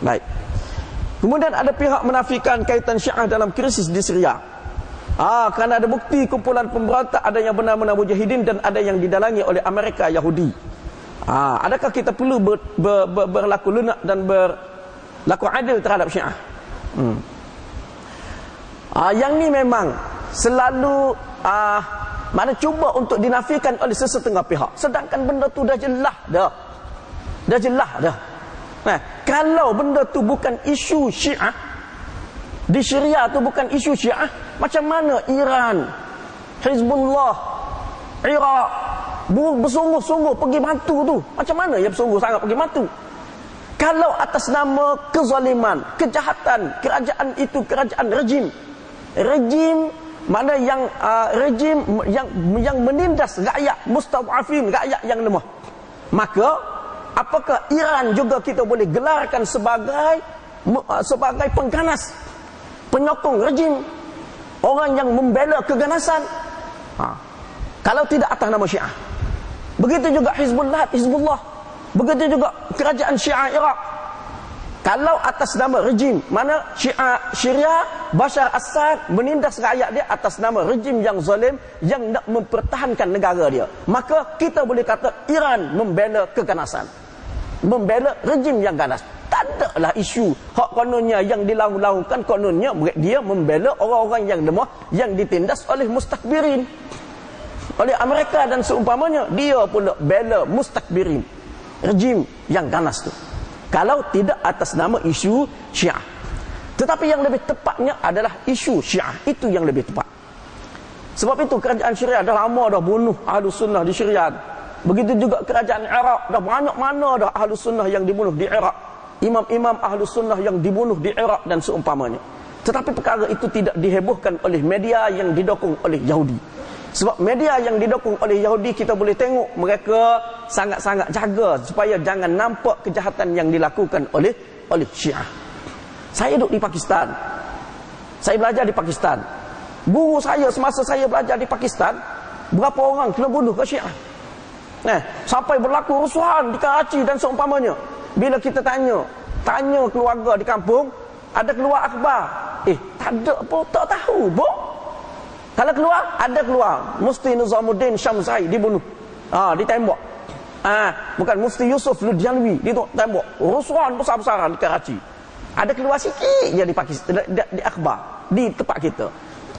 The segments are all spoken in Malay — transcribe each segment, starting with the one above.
Baik. Kemudian ada pihak menafikan kaitan Syiah dalam krisis di Syria. Ah, kerana ada bukti kumpulan pemberontak ada yang benar-benar mujahidin dan ada yang didalangi oleh Amerika Yahudi. Ah, adakah kita perlu ber, ber, ber, berlaku lunak dan berlaku adil terhadap Syiah? Hmm. Ah, yang ni memang selalu ah, mana cuba untuk dinafikan oleh sesetengah pihak. Sedangkan benda tu dah jelas dah. Dah jelas dah. Nah, kalau benda tu bukan isu Syiah, di Syria tu bukan isu Syiah, macam mana Iran, Hizbullah, Iraq bersungguh-sungguh pergi bantu tu? Macam mana ya bersungguh sangat pergi bantu? Kalau atas nama kezaliman, kejahatan, kerajaan itu kerajaan rejim. Rejim mana yang uh, rejim yang yang menindas rakyat mustadafin, rakyat yang lemah. Maka apakah Iran juga kita boleh gelarkan sebagai uh, sebagai pengganas penyokong rejim? Orang yang membela keganasan? Ha. kalau tidak atas nama syiah. Begitu juga Hizbullah Hizbullah. Begitu juga kerajaan syiah Iraq. Kalau atas nama rejim mana syiah Syria Bashar Assad menindas rakyat dia atas nama rejim yang zalim yang nak mempertahankan negara dia. Maka kita boleh kata Iran membela keganasan membela rejim yang ganas. Tak ada lah isu hak kononnya yang dilaung-laungkan kononnya dia membela orang-orang yang lemah yang ditindas oleh mustakbirin. Oleh Amerika dan seumpamanya dia pula bela mustakbirin. Rejim yang ganas tu. Kalau tidak atas nama isu Syiah. Tetapi yang lebih tepatnya adalah isu Syiah. Itu yang lebih tepat. Sebab itu kerajaan Syria dah lama dah bunuh ahlu sunnah di Syria. Begitu juga kerajaan Iraq. Dah banyak mana dah ahlu sunnah yang dibunuh di Iraq. Imam-imam ahlu sunnah yang dibunuh di Iraq dan seumpamanya. Tetapi perkara itu tidak dihebohkan oleh media yang didokong oleh Yahudi. Sebab media yang didokong oleh Yahudi kita boleh tengok mereka sangat-sangat jaga supaya jangan nampak kejahatan yang dilakukan oleh oleh Syiah. Saya duduk di Pakistan. Saya belajar di Pakistan. Guru saya semasa saya belajar di Pakistan, berapa orang kena bunuh ke Syiah? Eh, sampai berlaku rusuhan di Karachi dan seumpamanya. Bila kita tanya, tanya keluarga di kampung, ada keluar akhbar. Eh, tak ada apa, tak tahu, bo. Kalau keluar, ada keluar. Mufti Nizamuddin Syamzai dibunuh. Ah, ditembak. Ah, bukan Mufti Yusuf Ludjanwi ditembak. Rusuhan besar-besaran di Karachi. Ada keluar sikit je di di, di, di akhbar, di tempat kita.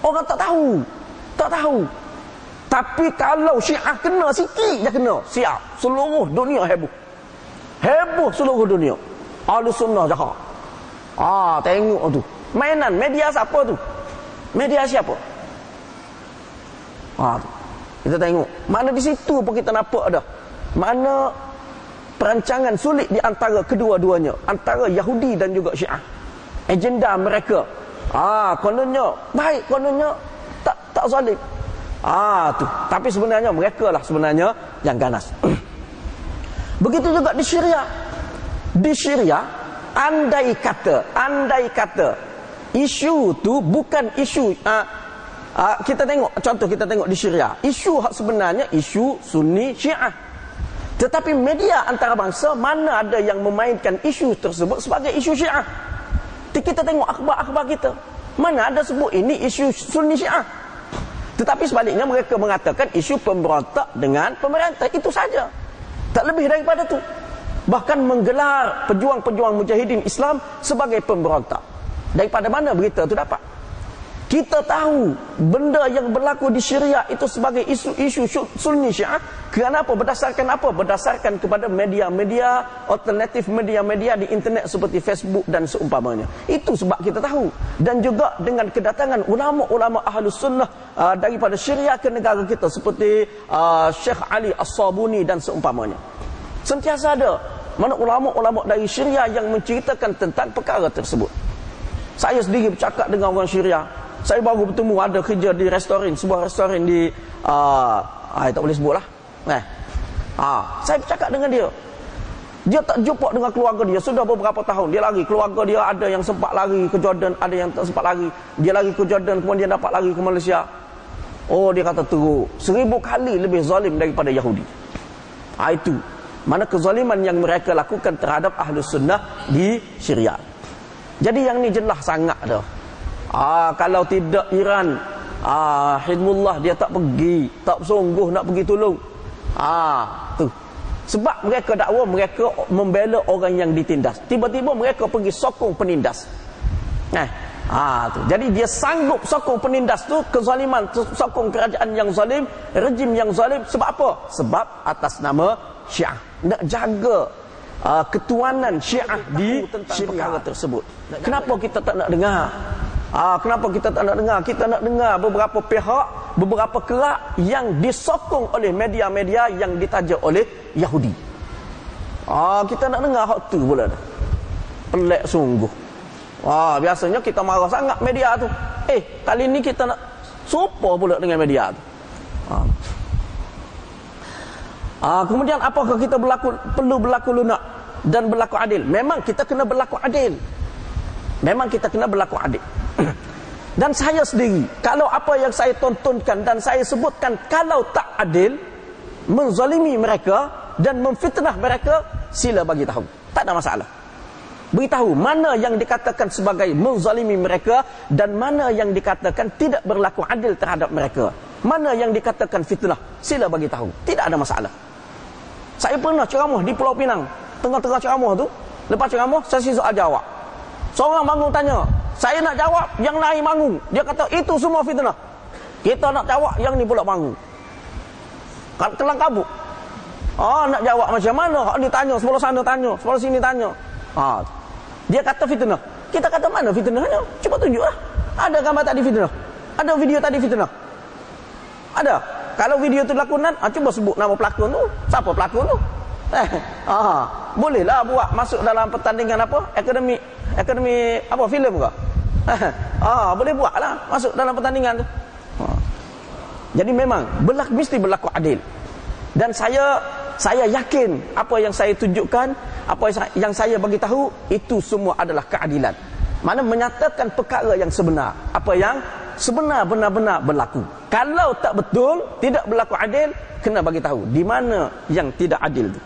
Orang tak tahu. Tak tahu. Tapi kalau syiah kena sikit je kena. Siap. Seluruh dunia heboh. Heboh seluruh dunia. Ahlu sunnah jahat. Ah, tengok tu. Mainan media siapa tu? Media siapa? Ah, tu. Kita tengok. Mana di situ pun kita nampak dah. Mana perancangan sulit di antara kedua-duanya. Antara Yahudi dan juga Syiah. Agenda mereka. Ah, kononnya baik, kononnya tak tak zalim. Ah tu. Tapi sebenarnya mereka lah sebenarnya yang ganas. Begitu juga di Syria. Di Syria, andai kata, andai kata isu tu bukan isu uh, uh, kita tengok contoh kita tengok di Syria. Isu sebenarnya isu Sunni Syiah. Tetapi media antarabangsa mana ada yang memainkan isu tersebut sebagai isu Syiah? Kita tengok akhbar-akhbar kita. Mana ada sebut ini isu Sunni Syiah? Tetapi sebaliknya mereka mengatakan isu pemberontak dengan pemerintah. Itu saja. Tak lebih daripada itu. Bahkan menggelar pejuang-pejuang mujahidin Islam sebagai pemberontak. Daripada mana berita itu dapat? Kita tahu benda yang berlaku di Syria itu sebagai isu-isu sunni syiah. Kenapa? Berdasarkan apa? Berdasarkan kepada media-media, alternatif media-media di internet seperti Facebook dan seumpamanya. Itu sebab kita tahu. Dan juga dengan kedatangan ulama-ulama ahlus sunnah uh, daripada Syria ke negara kita seperti uh, Syekh Ali As-Sabuni dan seumpamanya. Sentiasa ada mana ulama-ulama dari Syria yang menceritakan tentang perkara tersebut. Saya sendiri bercakap dengan orang Syria saya baru bertemu ada kerja di restoran sebuah restoran di uh, ah tak boleh sebutlah eh? Ah saya bercakap dengan dia. Dia tak jumpa dengan keluarga dia. Sudah beberapa tahun dia lari. Keluarga dia ada yang sempat lari ke Jordan ada yang tak sempat lari. Dia lari ke Jordan kemudian dia dapat lari ke Malaysia. Oh dia kata teruk. Seribu kali lebih zalim daripada Yahudi. Ah itu. Mana kezaliman yang mereka lakukan terhadap ahlu sunnah di Syria. Jadi yang ni jelas sangat dah. Ah, kalau tidak Iran, ah, Hizbullah dia tak pergi, tak sungguh nak pergi tolong. Ah, tu. Sebab mereka dakwa mereka membela orang yang ditindas. Tiba-tiba mereka pergi sokong penindas. Eh, ah tu. Jadi dia sanggup sokong penindas tu kezaliman, sokong kerajaan yang zalim, rejim yang zalim sebab apa? Sebab atas nama Syiah nak jaga uh, ketuanan Syiah di Syria tersebut. Kenapa kita tak nak dengar? Ah, kenapa kita tak nak dengar? Kita nak dengar beberapa pihak, beberapa kerak yang disokong oleh media-media yang ditaja oleh Yahudi. Ah, kita nak dengar hak tu pula dah. Pelik sungguh. Wah, biasanya kita marah sangat media tu. Eh, kali ni kita nak supa pula dengan media tu. Ah. Ah, kemudian apakah kita berlaku perlu berlaku lunak dan berlaku adil? Memang kita kena berlaku adil. Memang kita kena berlaku adil. Dan saya sendiri, kalau apa yang saya tontonkan dan saya sebutkan kalau tak adil, menzalimi mereka dan memfitnah mereka, sila bagi tahu. Tak ada masalah. Beritahu mana yang dikatakan sebagai menzalimi mereka dan mana yang dikatakan tidak berlaku adil terhadap mereka. Mana yang dikatakan fitnah, sila bagi tahu. Tidak ada masalah. Saya pernah ceramah di Pulau Pinang. Tengah-tengah ceramah tu, lepas ceramah, saya sisa jawab. Seorang bangun tanya, saya nak jawab yang lain bangun. Dia kata, itu semua fitnah. Kita nak jawab yang ni pula bangun. Kelang kabut. Ah, nak jawab macam mana? Hak ni tanya, sebelah sana tanya, sebelah sini tanya. Ah, dia kata fitnah. Kita kata mana fitnahnya? Cuba tunjuklah. Ada gambar tadi fitnah? Ada video tadi fitnah? Ada? Kalau video tu lakonan, ah, cuba sebut nama pelakon tu. Siapa pelakon tu? Eh, ah, bolehlah buat masuk dalam pertandingan apa? Akademi, akademi apa filem ke? Ah, boleh buatlah masuk dalam pertandingan tu. Ah. Jadi memang berlaku mesti berlaku adil. Dan saya saya yakin apa yang saya tunjukkan, apa yang saya bagi tahu itu semua adalah keadilan. Mana menyatakan perkara yang sebenar, apa yang sebenar benar-benar berlaku. Kalau tak betul, tidak berlaku adil, kena bagi tahu di mana yang tidak adil itu.